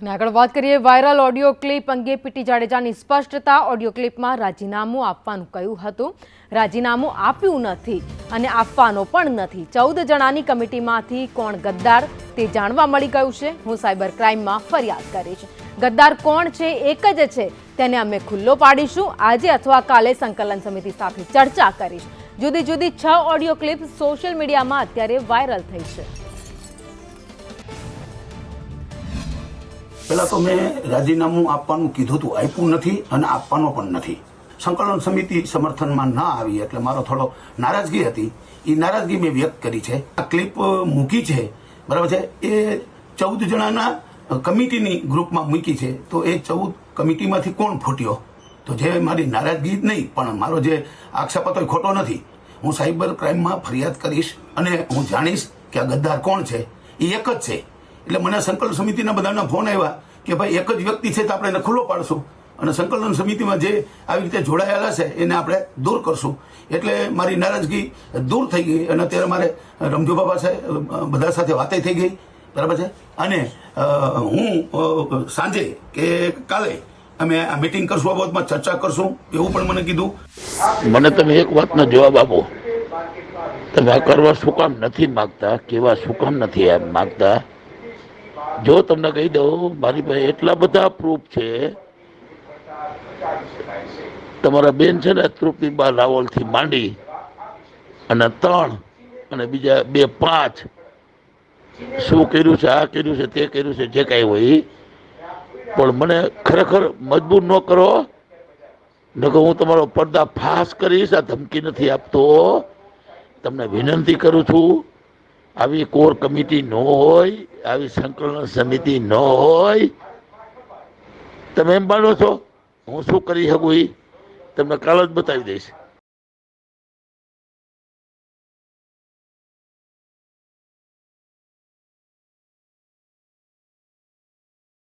અને આગળ વાત કરીએ વાયરલ ઓડિયો ક્લિપ અંગે પીટી જાડેજાની સ્પષ્ટતા. ઓડિયો ક્લિપમાં રાજીનામું આપવાનું કહ્યું હતું. રાજીનામું આપ્યું નથી અને આપવાનો પણ નથી. ચૌદ જણાની કમિટીમાંથી કોણ ગદ્દાર તે જાણવા મળી ગયું છે. હું સાયબર ક્રાઇમમાં ફરિયાદ કરીશ. ગદ્દાર કોણ છે, એક જ છે, તેને અમે ખુલ્લો પાડીશું. આજે અથવા કાલે સંકલન સમિતિ સાથે ચર્ચા કરીશ. જુદી જુદી છ ઓડિયો ક્લિપ સોશિયલ મીડિયામાં અત્યારે વાયરલ થઈ છે. પહેલા તો મેં રાજીનામું આપવાનું કીધું હતું, આપ્યું નથી અને આપવાનો પણ નથી. સંકલન સમિતિ સમર્થનમાં ના આવી એટલે મારો થોડો નારાજગી હતી. એ નારાજગી મેં વ્યક્ત કરી છે. આ ક્લિપ મૂકી છે, બરાબર છે? એ ચૌદ જણાના કમિટીની ગ્રુપમાં મૂકી છે. તો એ ચૌદ કમિટીમાંથી કોણ ફૂટ્યો? તો જે મારી નારાજગી જ નહીં, પણ મારો જે આક્ષેપ હતો એ ખોટો નથી. હું સાયબર ક્રાઇમમાં ફરિયાદ કરીશ અને હું જાણીશ કે આ ગદ્દાર કોણ છે. એ એક જ છે. એટલે મને સંકલન સમિતિના બધાના ફોન આવ્યા કે ભાઈ એક જ વ્યક્તિ છે તો આપણે એને ખુલ્લો પાડશું. અને સંકલન સમિતિમાં જે આવી રીતે જોડાયેલા છે એને આપણે દૂર કરશું. એટલે મારી નારાજગી દૂર થઈ ગઈ અને અત્યારે મારે રમજુ બાબા સાહેબ બધા સાથે વાતે થઈ ગઈ. બરાબર છે? અને હું સાંજે કે કાલે અમે આ મિટિંગ કરશું, આ બાબતમાં ચર્ચા કરશું, એવું પણ મને કીધું. મને તમે એક વાતનો જવાબ આપો. તમે આ કરવા શું કામ નથી માગતા? કેવા શું કામ નથી માગતા? જો તમને કહી દઉં, મારી પાસે એટલા બધા પ્રૂફ છે. તમારા બેન છે ને તૃપ્તિબા રાવલથી માંડી અને ત્રણ અને બીજા બે પાંચ. શું કર્યું છે, આ કર્યું છે, તે કર્યું છે, જે કાંઈ હોય. પણ મને ખરેખર મજબૂર ન કરો. નકર હું તમારો પડદા ફાસ કરીશ આ ધમકી નથી આપતો. તમને વિનંતી કરું છું આવી કોર કમિટી ન હોય, આવી સંકલન સમિતિ ન હોય, તમે એમ માનો છો? હું શું કરી શકું એ તમને કાલ જ બતાવી દઈશ.